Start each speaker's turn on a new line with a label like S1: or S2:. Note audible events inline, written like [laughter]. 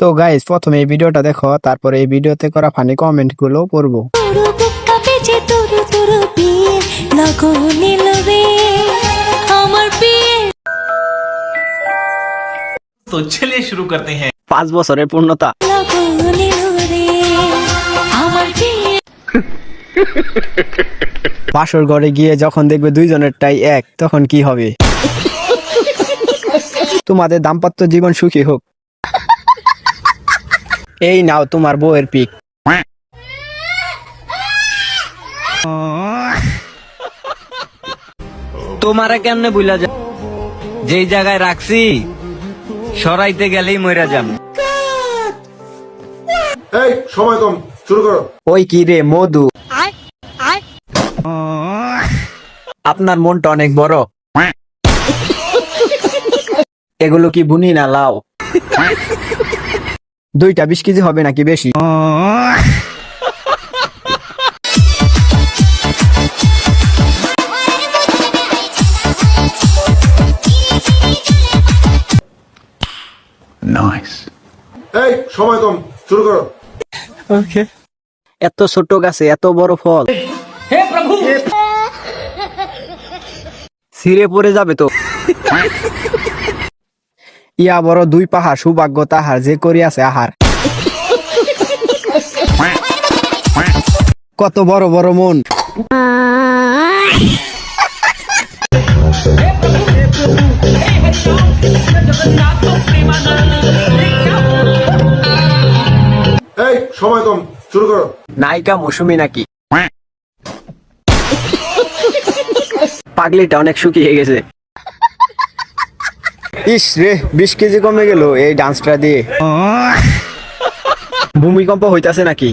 S1: তো গাইস প্রথমে এই ভিডিওটা দেখো তারপরে এই ভিডিওতে করা ফানি কমেন্টগুলো পড়ব।
S2: তো শুরু করতে হ্যাঁ।
S1: পাঁচ বছরের পূর্ণতা। বাসর ঘরে গিয়ে যখন দেখবে দুইজনের টাই এক তখন কি হবে? তোমাদের দাম্পত্য জীবন সুখী হোক। এই নাও তোমার বউয়ের পিক।
S3: তোমারে কেমনে বুঝলা যা যেই জায়গায় রাখছি সরাইতে গেলেই মইরা যাম।
S4: এই সময় কম শুরু করো।
S1: ওই কি রে মধু? আপনার মনটা অনেক বড়। এগুলো কি বুনি না লাও দুইটা বিশ কেজি হবে নাকি বেশি?
S4: এই সময় কম শুরু করো।
S1: এত ছোট গাছে এত বড় ফল। ছিঁড়ে পড়ে যাবে তো। [laughs] ইয়া বড় দুই পাহাড় সৌভাগ্য তাহার যে করিয়াছে আহার। কত বড় বড় মন।
S4: এই সময় কম শুরু করো।
S1: নায়িকা মৌসুমি নাকি? পাগলিটা অনেক শুকিয়ে গেছে। ইস রে বিশ কেজি কমে গেল এই ডান্সটা দিয়ে। ভূমিকম্প হইতাছে নাকি?